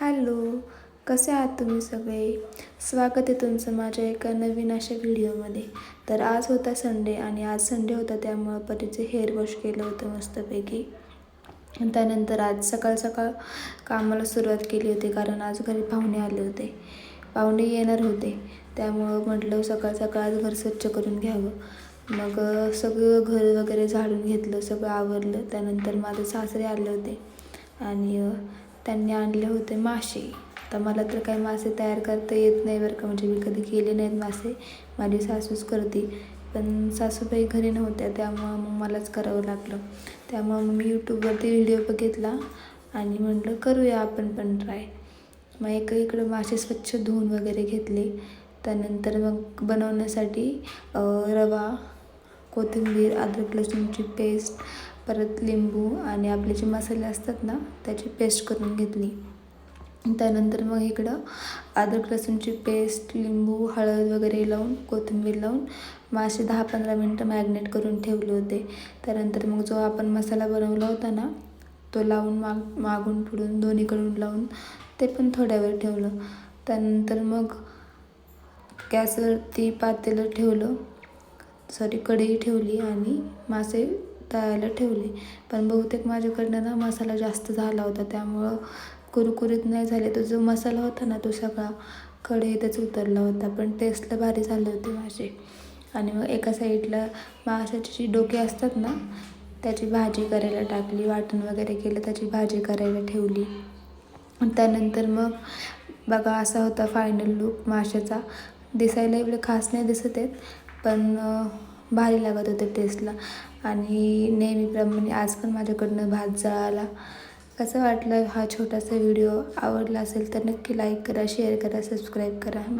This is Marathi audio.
हॅलो कसे आहात तुम्ही सगळे? स्वागत आहे तुमचं माझ्या एका नवीन अशा व्हिडिओमध्ये. तर आज होता संडे आणि आज संडे होता त्यामुळं परीचे हेअर वॉश केलं होतं मस्तपैकी. त्यानंतर आज सकाळ सकाळ कामाला सुरुवात केली होती कारण आज घरी पाहुणे आले होते. पाहुणे येणार होते. त्यामुळं म्हटलं सकाळ सकाळ आज घर स्वच्छ करून घ्यावं. मग सगळं घर वगैरे झाडून घेतलं सगळं आवरलं. त्यानंतर माझे सासरे आले होते. आणि त्यांनी आणले होते मासे. तर मला तर काही मासे तयार करता येत नाही बरं का. म्हणजे मी कधी केले नाहीत मासे. माझी सासूच करते. पण सासूबाई घरी नव्हत्या त्यामुळं मग मलाच करावं लागलं. त्यामुळं मग मी यूट्यूबवरती व्हिडिओ बघितला आणि म्हटलं करूया आपण पण ट्राय मग एक इकडं मासे स्वच्छ धुवून वगैरे घेतले. त्यानंतर मग बनवण्यासाठी रवा कोथिंबीर अद्रक लसूणची पेस्ट परत लिंबू आणि आपले जे मसाले असतात ना त्याची पेस्ट करून घेतली. त्यानंतर मग इकडं अद्रक लसूणची पेस्ट लिंबू हळद वगैरे लावून कोथिंबीर लावून मासे दहा पंधरा मिनटं मॅग्नेट करून ठेवले होते. त्यानंतर मग जो आपण मसाला बनवला होता ना तो लावून माग मागून पुढून दोन्हीकडून लावून ते पण थोड्या वेळ ठेवलं. त्यानंतर मग गॅसवरती पातेलं ठेवलं. सॉरी कढई ठेवली आणि मासे तळायला ठेवले. पण बहुतेक माझ्याकडनं ना मसाला जास्त झाला होता. त्यामुळं कुरकुरीत नाही झाले. तो जो मसाला होता ना तो सगळा कढईतच उतरला होता. पण टेस्टला भारी झाले होते मासे. आणि मग एका साईडला माशाची जी डोके असतात ना त्याची भाजी करायला टाकली. वाटण वगैरे केलं त्याची भाजी करायला ठेवली. त्यानंतर मग बघा असा होता फायनल लुक माशाचा. दिसायला एवढे खास नाही दिसत आहेत पण भारी लागत होते टेस्टला आणि नेहमीप्रमाणे आज पण माझ्याकडनं भात जळाला. कसं वाटलं हा छोटासा व्हिडिओ आवडला असेल तर नक्की लाईक करा शेअर करा सबस्क्राईब करा. बाय